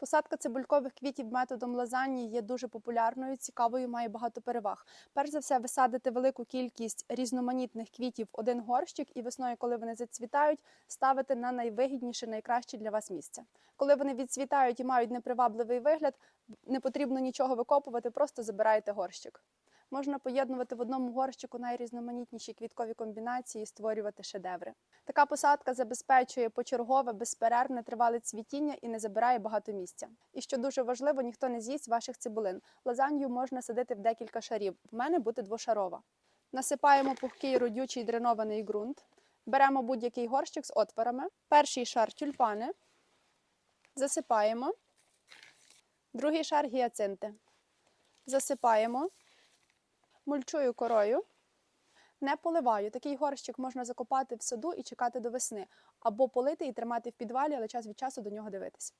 Посадка цибулькових квітів методом лазаньї є дуже популярною, цікавою, має багато переваг. Перш за все, ви садите велику кількість різноманітних квітів в один горщик, і весною, коли вони зацвітають, ставите на найвигідніше, найкраще для вас місце. Коли вони відцвітають і мають непривабливий вигляд, не потрібно нічого викопувати, просто забираєте горщик. Можна поєднувати в одному горщику найрізноманітніші квіткові комбінації і створювати шедеври. Така посадка забезпечує почергове, безперервне тривале цвітіння і не забирає багато місця. І що дуже важливо, ніхто не з'їсть ваших цибулин. Лазанью можна садити в декілька шарів. В мене буде двошарова. Насипаємо пухкий родючий дренований ґрунт. Беремо будь-який горщик з отворами. Перший шар тюльпани. Засипаємо. Другий шар гіацинти. Засипаємо. Мульчую корою. Не поливаю. Такий горщик можна закопати в саду і чекати до весни, або полити і тримати в підвалі, але час від часу до нього дивитися.